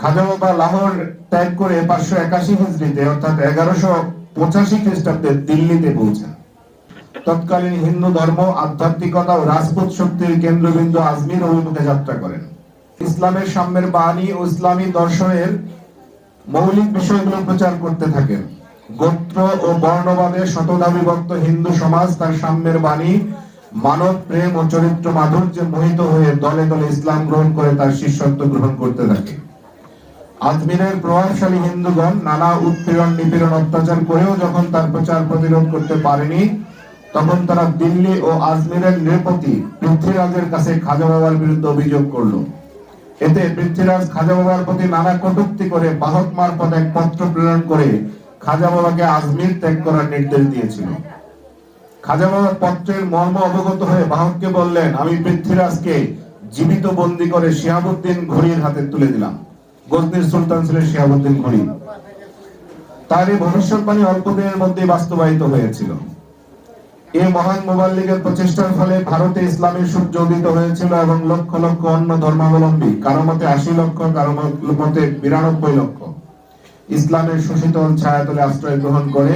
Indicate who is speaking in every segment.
Speaker 1: খাজা বাবা লাহোর ত্যাগ করে পাঁচশো একাশি হিজড়িতে, অর্থাৎ এগারোশো পঁচাশি খ্রিস্টাব্দে দিল্লিতে পৌঁছান তৎকালীন হিন্দু ধর্ম, আধ্যাত্মিকতা ও রাজপুত শক্তির কেন্দ্রবিন্দু আজমির অভিমুখে যাত্রা করেন। ইসলামের সাম্যের বাণী ও ইসলামী দর্শনের মৌলিক বিষয়গুলো প্রচার করতে থাকেন। গোত্র ও বর্ণবাদে শতদা বিভক্ত হিন্দু সমাজ তার সাম্যের বাণী, মানব প্রেম ও চরিত্র মাধুর্যে মোহিত হয়ে দলে দলে ইসলাম গ্রহণ করে তার শিষ্যত্ব গ্রহণ করতে থাকে। আজমিরের প্রভাবশালী হিন্দুগণ নানা উৎপীড়ন, নিপীড়ন, অত্যাচার করেও যখন তার প্রচার প্রতিরোধ করতে পারেনি, তখন তারা দিল্লি ও আজমিরের নৃপতি পৃথ্বীরাজের কাছে খাজা বাবার বিরুদ্ধে অভিযোগ করল। এতে পৃথ্বীরাজ খাজা বাবার প্রতি নানা কটূক্তি করে বাহক মারফত এক পত্র প্রেরণ করে খাজা বাবাকে আজমির ত্যাগ করার নির্দেশ দিয়েছিল। খাজা বাবার পত্রের মর্ম অবগত হয়ে বাহককে বললেন, আমি পৃথ্বীরাজকে জীবিত বন্দী করে শিহাবুদ্দিন ঘড়ির হাতে তুলে দিলাম। গজনির সুলতান ছিলেন শিহাবুদ্দিন ঘড়ি তার এই ভবিষ্যৎবাণী অল্প দিনের মধ্যে বাস্তবায়িত হয়েছিল। এই মহান মোবাল্লিগের প্রচেষ্টার ফলে ভারতে ইসলামের সূর্য উদিত হয়েছিল এবং লক্ষ লক্ষ অন্য ধর্মাবলম্বী, কারও মতে আশি লক্ষ, কারও মতে বিরানব্বই লক্ষ, ইসলামের সুশীতল ছায়াতলে আশ্রয় গ্রহণ করে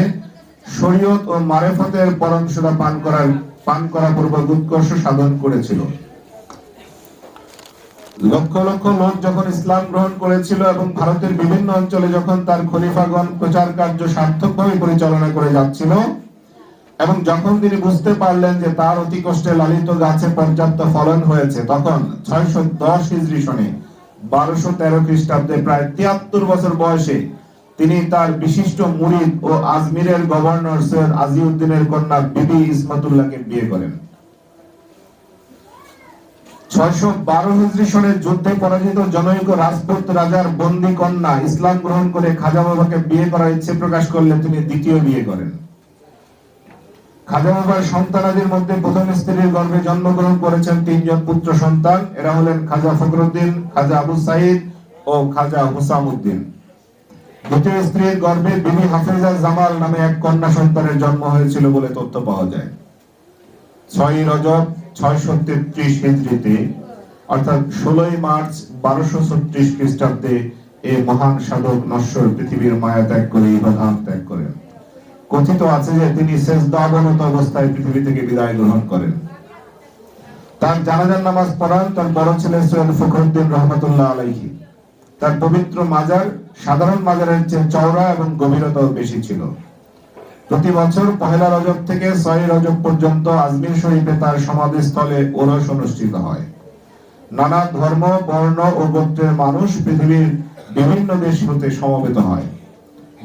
Speaker 1: শরীয়ত ও মারেফতের পরম সুরা পান করার, পান করা পূর্ব উৎকর্ষ সাধন করেছিল। লক্ষ লক্ষ লোক যখন ইসলাম গ্রহণ করেছিল এবং ভারতের বিভিন্ন অঞ্চলে যখন তার খলিফাগণ প্রচার কার্য সার্থকভাবে পরিচালনা করে যাচ্ছিল, এবং যখন তিনি বুঝতে পারলেন যে তার অতি কষ্টে লালিত গাছে পর্যাপ্ত ফলন হয়েছে, তখন ছয়শো দশ হিজড়ি সনে বারোশো তেরো খ্রিস্টাব্দে প্রায় তিয়াত্তর বছর বয়সে তিনি তার বিশিষ্ট মুরিদ ও আজমিরের গভর্নর সৈয়দ আজিউদ্দিনের কন্যা বিবি ইসমাতুল্লাহকে বিয়ে করেন। মধ্যে প্রথম স্ত্রীর গর্ভে জন্মগ্রহণ করেছেন তিনজন পুত্র সন্তান। এরা হলেন খাজা ফখরুদ্দিন, খাজা আবু সাইদ ও খাজা হুসামউদ্দিন। দ্বিতীয় স্ত্রীর গর্ভে বিবি হাফেজা জামাল নামে এক কন্যা সন্তানের জন্ম হয়েছিল বলে তথ্য পাওয়া যায়। ছয় রজব হিজড়িতে, অর্থাৎ ষোলোই মার্চ বারোশো ছত্রিশ খ্রিস্টাব্দে এই মহান সাধক নশ্বর পৃথিবীর মায়া ত্যাগ করে ত্যাগ করেন। কথিত আছে যে তিনি শেষদাবনত অবস্থায় পৃথিবী থেকে বিদায় গ্রহণ করেন। তার জানাজার নামাজ পড়ান তার বড় ছেলে সৈয়দ ফখরুদ্দিন রহমতুল্লাহ আলাইহি। তার পবিত্র মাজার সাধারণ মাজারের চেয়ে চওড়া এবং গভীরতাও বেশি ছিল। প্রতি বছর পহেলা রজব থেকে ছয় রজব পর্যন্ত আজমির শরীফে তার সমাধিস্থলে ওরস অনুষ্ঠিত হয়। নানা ধর্ম, বর্ণ ও গোত্রের মানুষ পৃথিবীর বিভিন্ন দেশ হতে সমবেত হয়।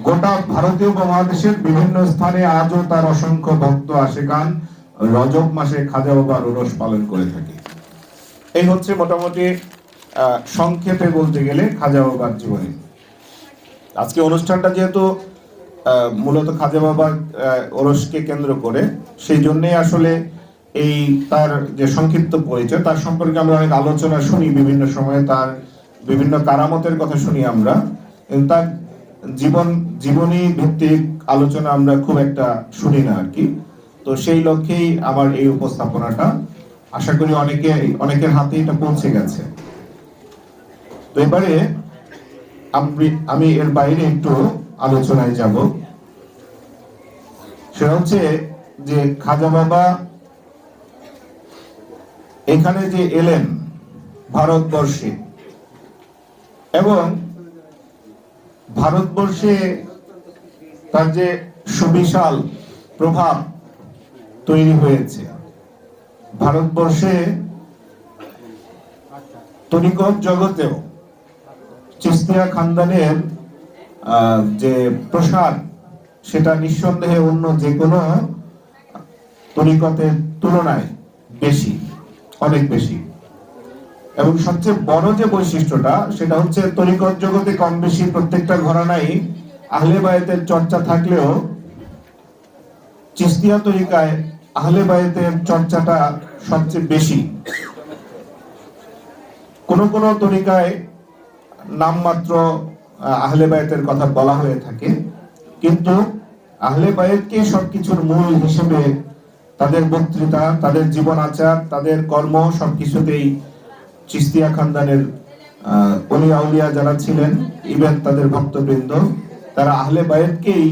Speaker 1: গোটা ভারতীয় উপমহাদেশের বিভিন্ন স্থানে আজও তার অসংখ্য ভক্ত আসে আশেকান রজব মাসে খাজা বাবার ওরস পালন করে থাকে। এই হচ্ছে মোটামুটি সংক্ষেপে বলতে গেলে খাজা বাবার জীবনী। আজকে অনুষ্ঠানটা যেহেতু মূলত খাজা আহ, ওরসকে কেন্দ্র করে। সেই জন্যই আসলে এই তার যে সংক্ষিপ্ত পরিচয় তার সম্পর্কে আমরা অনেক আলোচনা শুনি বিভিন্ন সময়ে তার বিভিন্ন কারামতের কথা শুনি আমরা। তার জীবন জীবনী ভিত্তিক আলোচনা আমরা খুব একটা শুনি না আর কি। তো সেই লক্ষ্যেই আমার এই উপস্থাপনাটা। আশা করি অনেকে অনেকের হাতে এটা পৌঁছে গেছে। তো এবারে আমি এর বাইরে একটু আলোচনায় যাব। সেটা হচ্ছে যে খাজা বাবা এখানে যে এলেন ভারতবর্ষে এবং ভারতবর্ষে তার যে সুবিশাল প্রভাব তৈরি হয়েছে। ভারতবর্ষে তরিকত জগতেও চিস্তিয়া খানদানের যে প্রসাদ, সেটা নিঃসন্দেহে অন্য যে কোনো তরিকতের তুলনায় বেশি, অনেক বেশি। এবং সবচেয়ে বড় যে বৈশিষ্ট্যটা, সেটা হচ্ছে তরিকত জগতে কম বেশি প্রত্যেকটা ঘরানাই আহলে বায়েতের চর্চা থাকলেও চিস্তিয়া তরিকায় আহলে বায়েতের চর্চাটা সবচেয়ে বেশি। কোন কোন তরিকায় নামমাত্র আহলে বায়েতের কথা বলা হয়ে থাকে। কিন্তু আহলে বায়েতকে সবকিছুর মূল হিসেবে তাদের বক্তৃতা, তাদের জীবন আচার তাদের কর্ম সবকিছুতেই চিস্তিয়া খানদানের অলি আউলিয়া যারা ছিলেন ইভেন তাদের ভক্তবৃন্দ, তারা আহলে বায়েতকেই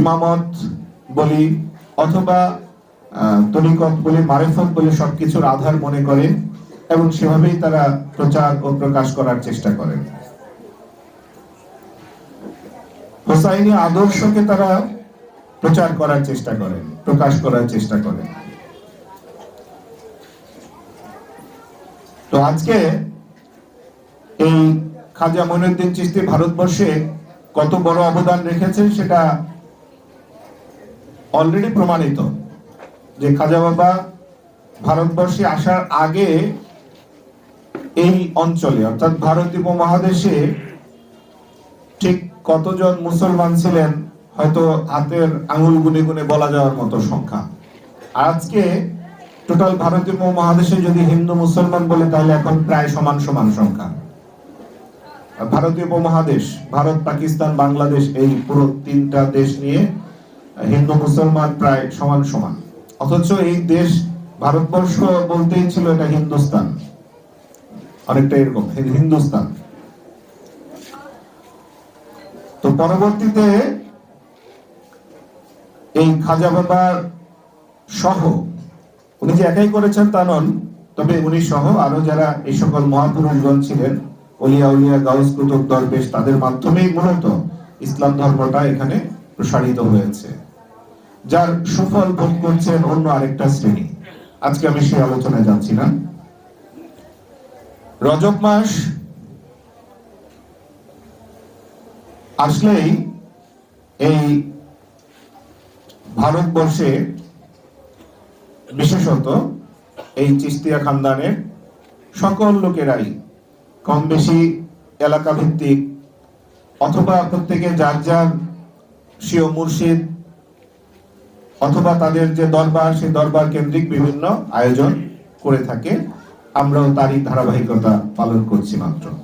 Speaker 1: ইমামত বলি অথবা তরিকত বলি, মারেফত বলি সবকিছুর আধার মনে করে এবং সেভাবেই তারা প্রচার ও প্রকাশ করার চেষ্টা করেন। হোসাইনি আদর্শকে তারা প্রচার করার চেষ্টা করেন, প্রকাশ করার চেষ্টা করেন। তো আজকে এই খাজা মঈনুদ্দিন চিশতি ভারতবর্ষে কত বড় অবদান রেখেছেন সেটা অলরেডি প্রমাণিত, যে খাজা বাবা ভারতবর্ষে আসার আগে এই অঞ্চলে, অর্থাৎ ভারত উপমহাদেশে ঠিক কতজন মুসলমান ছিলেন হয়তো হাতের আঙুল গুনে গুনে বলা যাওয়ার মতো সংখ্যা। আজকে টোটাল ভারতীয় উপমহাদেশে যদি হিন্দু মুসলমান বলে, তাহলে এখন প্রায় সমান সমান সংখ্যা। ভারতীয় উপমহাদেশ, ভারত, পাকিস্তান, বাংলাদেশ, এই পুরো তিনটা দেশ নিয়ে হিন্দু মুসলমান প্রায় সমান সমান। অথচ এই দেশ ভারতবর্ষ বলতেই ছিল এটা হিন্দুস্তান। অনেকটা এরকম, হিন্দুস্তান তো পরবর্তীতে এই খাজা বাবার সহ, উনি যে একাই করেছেন তা নন, তবে উনি সহ আরও যারা এই সকল মহাপুরুষগণ ছিলেন অলিয়া উলিয়া গাউস কুতুব দরবেশ, তাদের মাধ্যমেই মূলত ইসলাম ধর্মটা এখানে প্রসারিত হয়েছে। যার সুফল ভোগ করছেন অন্য আরেকটা শ্রেণি। আজকে আমি সেই আলোচনায় যাচ্ছি না। রজব মাস আসলেই এই ভারতবর্ষে বিশেষত এই চিস্তিয়া খানদানের সকল লোকেরাই কম বেশি এলাকা ভিত্তিক অথবা প্রত্যেকে যার যার স্বীয় মুর্শিদ অথবা তাদের যে দরবার, সেই দরবার কেন্দ্রিক বিভিন্ন আয়োজন করে থাকে। আমরাও তারই ধারাবাহিকতা পালন করছি মাত্র।